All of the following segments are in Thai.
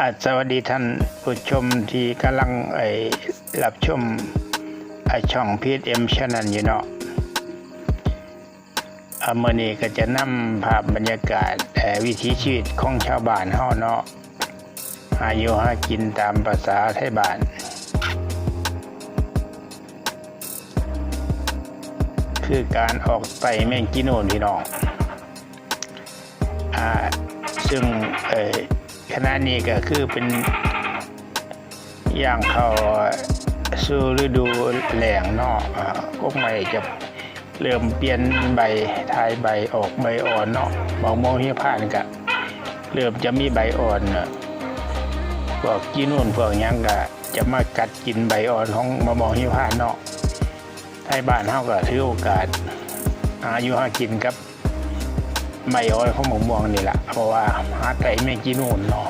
อาสวัสดีท่านผู้ชมที่กำลังไอ้รับชมไอ้ช่องพีเอ็มชนันอยู่เนาะอเมื่อนี้ก็จะนำภาพบรรยากาศเอ่วิถีชีวิตของชาวบ้านเฮาเนาะหาอยู่หากินตามภาษาไทยบ้านคือการออกไตแมงกิโนนพี่น้อง อ่า ซึ่งเอ่อ ขณะนี้ก็คือเป็นอย่างเข้าสู่ฤดูแหลงเนาะอ่าก็ไม่จะเริ่มเปลี่ยนใบทายใบออกใบอ่อนเนาะมองมองเฮียผ่านกะเริ่มจะมีใบอ่อนพวกกินนู่นพวกยังกะจะมากัดกินใบอ่อนของมะมองเฮียผ่านเนาะไทยบ้านเฮาก็ถือโอกาสหาอยู่หากินกับ ไม่อ้อยของหมกม่วงนี่แหละเพราะว่าหาไก่ไม่กินนู่นเนาะ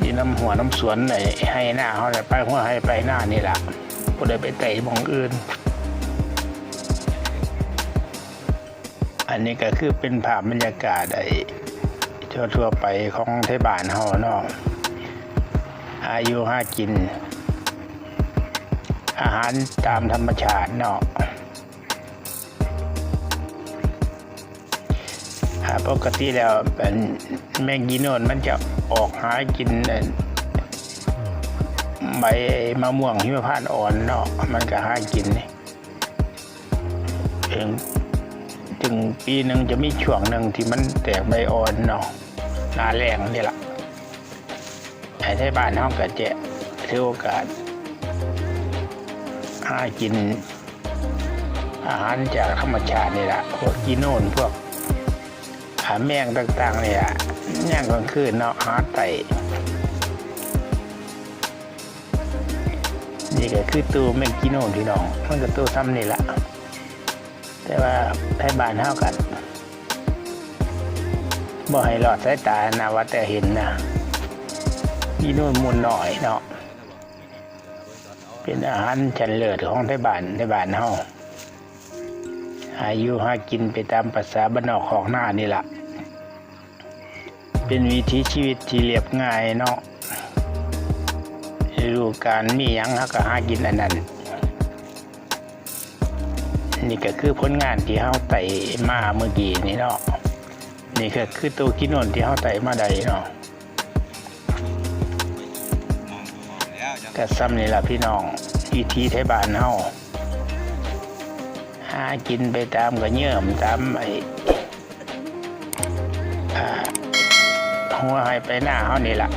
นี่น้ำหัวน้ำสวนไหนให้หน้าเขาเลยไปหัวให้ไปหน้านี่แหละก็ได้ไปไต่มองอื่น อันนี้ก็คือเป็นภาพบรรยากาศไอ้ทั่วๆไปของไทยบ้านเฮาเนาะอายุห้ากิน อาหารตามธรรมชาติเนาะ อ่าปกติแล้วแมงกีโนนมันจะออกหากินใบมะม่วงหิมพานต์อ่อนเนาะมันก็หากินนี่ถึงถึงปีหนึ่งจะมีช่วงหนึ่งที่มันแตกใบอ่อนเนาะนาแรงนี่แหละไอ้ที่บ้านเขาก็จะถือโอกาสหากินอาหารจากธรรมชาตินี่แหละพวกกีโนนพวก หาแมงต่างๆเนี่ยแมงกลางคืนเนาะหาไต่นี่ก็คือตู้แมงกิโน่พี่น้องมันก็ตู้ซ้ำนี่แหละแต่ว่าไทยบ้านเท่ากันบ่ให้หลอดสายตานะว่าแต่เห็นนะกิโน่มุนหน่อยเนาะเป็นอาหารชั้นเลิศของไทยบ้านไทยบ้านเฮา อายุหากินไปตามภาษาบ้านนอกของหน้านี่แหละเป็นวิถีชีวิตที่เรียบง่ายเนาะฤดูการมียังฮาก็หากินอันนั้น นี่ก็คือผลงานที่เฮาไต่มาเมื่อกี้นี่เนาะ นี่ก็คือตัวกินนนที่เฮาไต่มาได้เนาะก็ซ้ำนี่ล่ะพี่น้องวิถีไทยบ้านเฮาากินไปตามก็เยื่อมตามไอ้หัวให้ไปหน้าเขานี่แหละ